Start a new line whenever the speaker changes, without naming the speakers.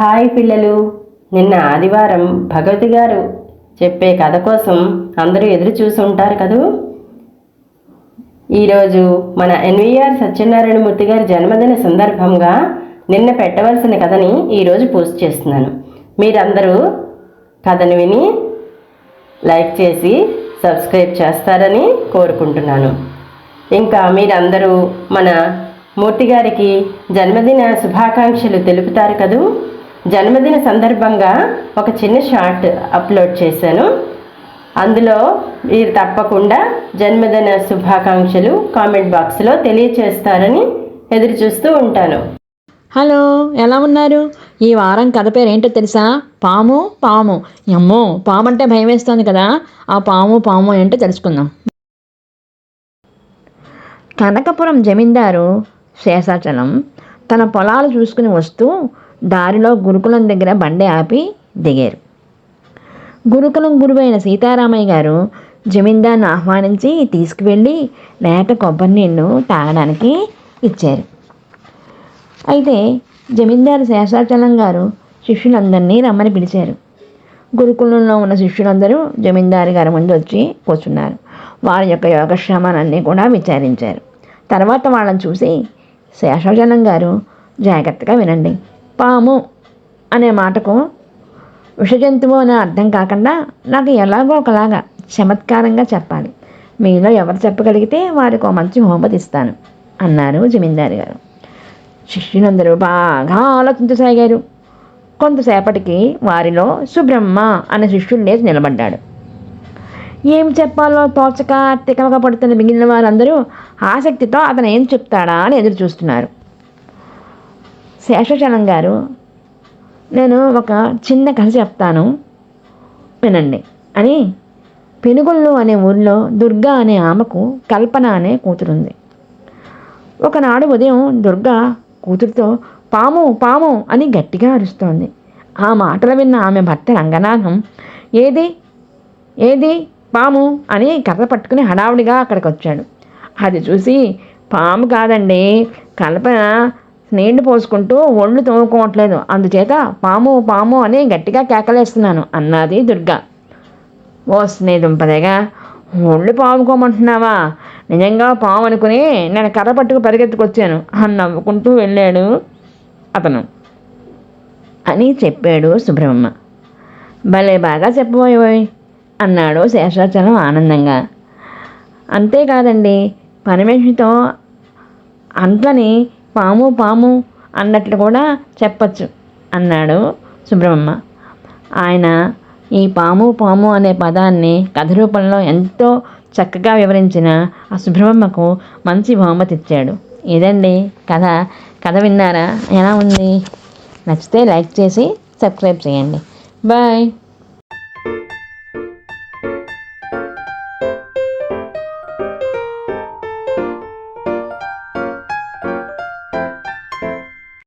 Hi పిల్లలు. నిన్న ఆదివారం భగవతి గారు చెప్పే కథ కోసం అందరూ ఎదురు చూసి ఉంటారు కదూ? ఈరోజు మన ఎన్వీఆర్ సత్యనారాయణమూర్తి గారి జన్మదిన సందర్భంగా నిన్న పెట్టవలసిన కథని ఈరోజు పోస్ట్ చేస్తున్నాను. మీరందరూ కథను విని లైక్ చేసి సబ్స్క్రైబ్ చేస్తారని కోరుకుంటున్నాను. ఇంకా మీరందరూ మన మూర్తి గారికి జన్మదిన శుభాకాంక్షలు తెలుపుతారు కదూ? జన్మదిన సందర్భంగా ఒక చిన్న షార్ట్ అప్లోడ్ చేశాను. అందులో మీరు తప్పకుండా జన్మదిన శుభాకాంక్షలు కామెంట్ బాక్స్లో తెలియచేస్తారని ఎదురు చూస్తూ ఉంటాను.
హలో ఎలా ఉన్నారు? ఈ వారం కథ పేరు ఏంటో తెలుసా? పాము పాము. అమ్మో పాము అంటే భయం వేస్తుంది కదా. ఆ పాము పాము ఏంటో తెలుసుకుందాం. కనకపురం జమీందారు శేషాచలం తన పొలాలు చూసుకుని వస్తూ దారిలో గురుకులం దగ్గర బండి ఆపి దిగారు. గురుకులం గురువైన సీతారామయ్య గారు జమీందార్ని ఆహ్వానించి తీసుకువెళ్ళి లేత కొబ్బరి నీళ్ళు తాగడానికి ఇచ్చారు. అయితే జమీందారు శేషాచలం గారు శిష్యులందరినీ రమ్మని పిలిచారు. గురుకులంలో ఉన్న శిష్యులందరూ జమీందారు గారి ముందు వచ్చి కూర్చున్నారు. వారి యొక్క యోగక్షేమాలన్నీ కూడా విచారించారు. తర్వాత వాళ్ళని చూసి శేషాచలం గారు జాగ్రత్తగా వినండి. పాము అనే మాటకు విషజంతువు అనే అర్థం కాకుండా నాకు ఎలాగో ఒకలాగా చమత్కారంగా చెప్పాలి. మీలో ఎవరు చెప్పగలిగితే వారికి ఒక మంచి హోమతి ఇస్తాను అన్నారు జమీందారు గారు. శిష్యులందరూ బాగా ఆలోచించసాగారు. కొంతసేపటికి వారిలో సుబ్రహ్మ అనే శిష్యుడు లేచి నిలబడ్డాడు. ఏం చెప్పాలో తోచక తికమక పడుతున్న మిగిలిన వారందరూ ఆసక్తితో అతను ఏం చెప్తాడా అని ఎదురు చూస్తున్నారు శేషచలం గారు నేను ఒక చిన్న కథ చెప్తాను. వినండి. అని పెనుగొల్లు అనే ఊరిలో దుర్గా అనే ఆమెకు కల్పన అనే కూతురుంది. ఒకనాడు ఉదయం దుర్గా కూతురుతో పాము పాము అని గట్టిగా అరుస్తోంది. ఆ మాటలు విన్న ఆమె భర్త రంగనాథం ఏది? ఏది? పాము? అని కర్ర పట్టుకుని హడావుడిగా అక్కడికి వచ్చాడు అది చూసి పాము కాదండి. కల్పన నీళ్ళు పోసుకుంటూ ఒళ్ళు తోముకోవట్లేదు. అందుచేత పాము పాము అని గట్టిగా కేకలేస్తున్నాను అన్నది దుర్గా. ఓ స్నేహితుంపదేగా ఒళ్ళు పాముకోమంటున్నావా? నిజంగా పాము అనుకుని నేను కర్ర పట్టుకు పరిగెత్తుకొచ్చాను. అని నవ్వుకుంటూ వెళ్ళాడు అతను. అని చెప్పాడు సుబ్రహ్మ భలే బాగా చెప్పబోయేవోయ్ అన్నాడు శేషాచలం ఆనందంగా. అంతేకాదండి పరమేశ్వరితో అంతని అంట్లని పాము పాము అన్నట్లు కూడా చెప్పచ్చు అన్నాడు సుబ్రహ్మ ఆయన ఈ పాము పాము అనే పదాన్ని కథ రూపంలో ఎంతో చక్కగా వివరించిన ఆ సుబ్రహ్మకు మంచి బహుమతి ఇచ్చాడు. ఇదండి కథ. కథ విన్నారా? ఎలా ఉంది? నచ్చితే లైక్ చేసి సబ్స్క్రైబ్ చేయండి. బాయ్.